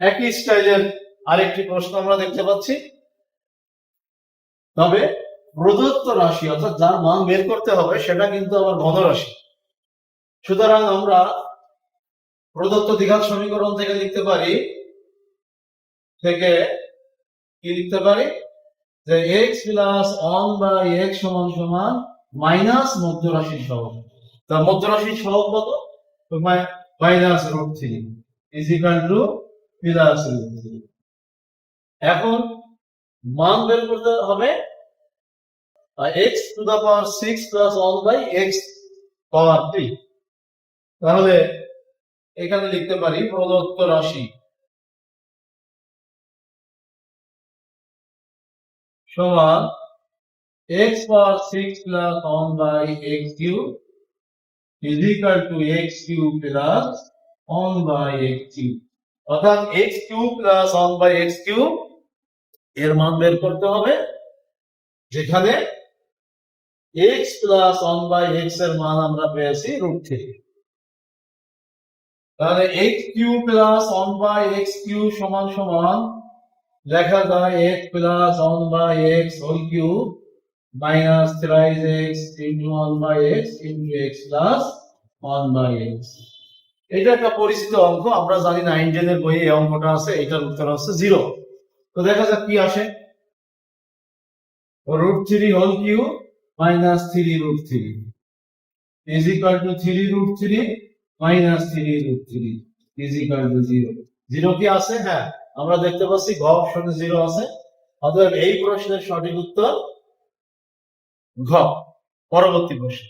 একই স্টাইলের আরেকটি প্রশ্ন আমরা দেখতে পাচ্ছি। তবে প্রদত্ত রাশি অর্থাৎ যার মান বের করতে হবে সেটা কিন্তু আবার ঘন রাশি। সুতরাং আমরা প্রদত্ত দ্বিঘাত সমীকরণ থেকে লিখতে পারি, থেকে কি লিখতে পারি? যে x plus one by x সমান সমান মাইনাস মধ্য রাশির সহগ। তার মধ্য রাশির সহগ কত? Minus root three is equal to plus root এখন মান বের করতে হবে x to the power six plus one by x power three তাহলে এখানে লিখতে পারি প্রদত্ত রাশি সমান x power six plus one by x cube is to x cube plus one by x cube অর্থাৎ x cube plus one by x cube এর মান বের করতে হবে, যেখানে এক্স প্লাস ওয়ান বাই এক্সের মান আমরা পেয়েছি রুট থেকে তাহলে x cube plus one by x cube সমান সমান লেখা যায় x plus one by x whole cube minus thrice x into one by x into x plus one by x এটা একটা পরিচিত অঙ্ক, আমরা জানি নাইন টেনের বইয়ে এই অঙ্কটা আছে এটার উত্তর হচ্ছে জিরো তো দেখা যাক কি আসে। Root three whole cube minus three root three is equal to three root three minus three root three is equal to zero zero কি আছে? হ্যাঁ আমরা দেখতে পাচ্ছি ঘ অপশনে জিরো আছে। অতএব এই প্রশ্নের সঠিক উত্তর ঘ, পরবর্তী প্রশ্ন।